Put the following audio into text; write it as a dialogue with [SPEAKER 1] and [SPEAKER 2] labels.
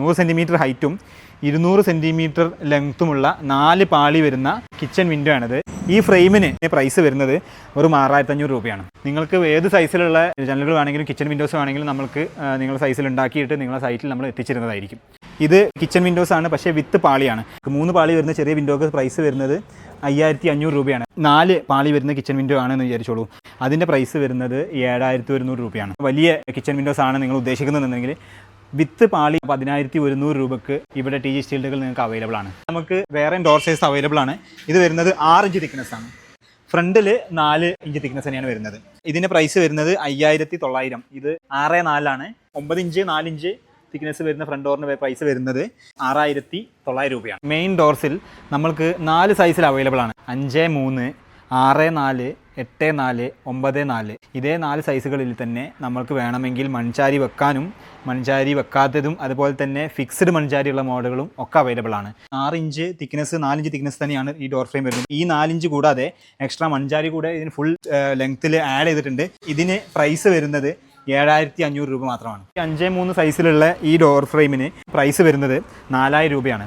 [SPEAKER 1] നൂറ് സെന്റിമീറ്റർ ഹൈറ്റും ഇരുന്നൂറ് സെന്റിമീറ്റർ ലെങ്ത്തുമുള്ള നാല് പാളി വരുന്ന കിച്ചൺ വിൻഡോ ആണിത്. ഈ ഫ്രെയിമിന് പ്രൈസ് വരുന്നത് ഒരു ആറായിരത്തി അഞ്ഞൂറ് രൂപയാണ്. നിങ്ങൾക്ക് ഏത് സൈസിലുള്ള ജനലുകൾ വേണമെങ്കിലും കിച്ചൺ വിൻഡോസ് വേണമെങ്കിലും നമുക്ക് നിങ്ങളുടെ സൈസിൽ ഉണ്ടാക്കിയിട്ട് നിങ്ങളുടെ സൈറ്റിൽ നമ്മൾ എത്തിച്ചിരുന്നതായിരിക്കും. ഇത് കിച്ചൺ വിൻഡോസ് ആണ് പക്ഷേ വിത്ത് പാളിയാണ്. മൂന്ന് പാളി വരുന്ന ചെറിയ വിൻഡോക്ക് പ്രൈസ് വരുന്നത് അയ്യായിരത്തി അഞ്ഞൂറ് രൂപയാണ്. നാല് പാളി വരുന്ന കിച്ചൺ വിൻഡോ ആണെന്ന് വിചാരിച്ചോളൂ. അതിന്റെ പ്രൈസ് വരുന്നത് ഏഴായിരത്തി ഒരുന്നൂറ് രൂപയാണ്. വലിയ കിച്ചൺ വിൻഡോസ് ആണ് നിങ്ങൾ ഉദ്ദേശിക്കുന്നതെന്നുണ്ടെങ്കിൽ വിത്ത് പാളി പതിനായിരത്തി ഒരുന്നൂറ് രൂപക്ക് ഇവിടെ ടി ജി സ്റ്റീൽഡുകൾ നിങ്ങൾക്ക് അവൈലബിൾ ആണ്. നമുക്ക് വേറെ ഡോർ സൈസ് അവൈലബിൾ ആണ്. ഇത് വരുന്നത് ആറ് ഇഞ്ച് തിക്നെസ് ആണ്. ഫ്രണ്ടിൽ നാല് ഇഞ്ച് തിക്നെസ് തന്നെയാണ് വരുന്നത്. ഇതിന്റെ പ്രൈസ് വരുന്നത് അയ്യായിരത്തി തൊള്ളായിരം. ഇത് ആറ് നാലാണ്. ഒമ്പത് ഇഞ്ച് നാലിഞ്ച് തിക്നെസ് വരുന്ന ഫ്രണ്ട് ഡോറിന് പ്രൈസ് വരുന്നത് ആറായിരത്തി തൊള്ളായിരം രൂപയാണ്. മെയിൻ ഡോർസിൽ നമ്മൾക്ക് നാല് സൈസിൽ അവൈലബിൾ ആണ്. അഞ്ച് മൂന്ന് ആറ് നാല് എട്ട് നാല് ഒമ്പത് നാല്. ഇതേ നാല് സൈസുകളിൽ തന്നെ നമ്മൾക്ക് വേണമെങ്കിൽ മൺചാരി വെക്കാനും മൺചാരി വെക്കാത്തതും അതുപോലെ തന്നെ ഫിക്സ്ഡ് മൺചാരിയുള്ള മോഡലുകളും ഒക്കെ അവൈലബിൾ ആണ്. ആറ് ഇഞ്ച് തിക്നെസ് നാലിഞ്ച് തിക്നെസ് തന്നെയാണ് ഈ ഡോർ ഫ്രെയിം വരുന്നത്. ഈ നാലിഞ്ച് കൂടാതെ എക്സ്ട്രാ മൺചാരി കൂടെ ഇതിന് ഫുൾ ലെങ്ത്തിൽ ആഡ് ചെയ്തിട്ടുണ്ട്. ഇതിന് പ്രൈസ് വരുന്നത് ഏഴായിരത്തി അഞ്ഞൂറ് രൂപ മാത്രമാണ്. അഞ്ച് മൂന്ന് സൈസിലുള്ള ഈ ഡോർ ഫ്രെയിമിന് പ്രൈസ് വരുന്നത് നാലായിരം രൂപയാണ്.